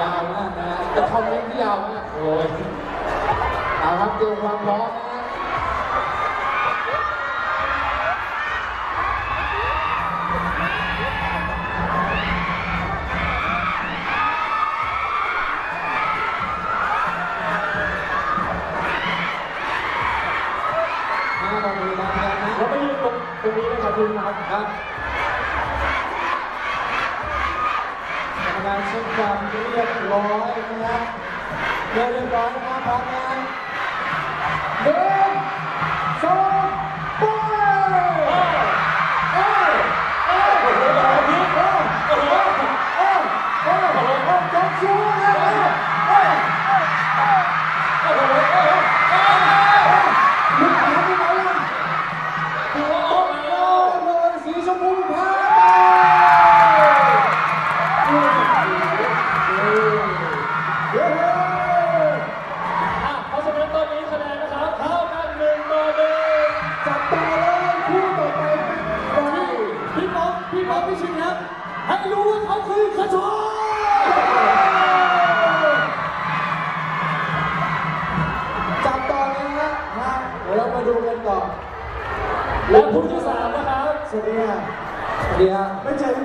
ยาวมากนะจะคอมเมนต์ที่ยาวมากโอ้ยเอาครับเตรียมความพร้อมนะเราไปยืนตรงตรงนี้เลยครับคุณครับ ครับกรรมการเช็ ความเรียบร้อยนะครับเรียบร้อยนะครับพร้อมนะ อะเพราะฉะนั้นตอนนี้คะแนนนะครับเท่ากันหนึ่งต่อหนึ่งจับตาเลยคู่ต่อไปไปพี่ป๊อปพี่ป๊อปพี่ชินครับให้รู้ว่าเขาคือกระชอกจับต่อเลยนะฮะเดี๋ยวเรามาดูกันต่อและผู้ที่สามนะครับสวัสดีค่ะสวัสดีฮะไม่เจอพี่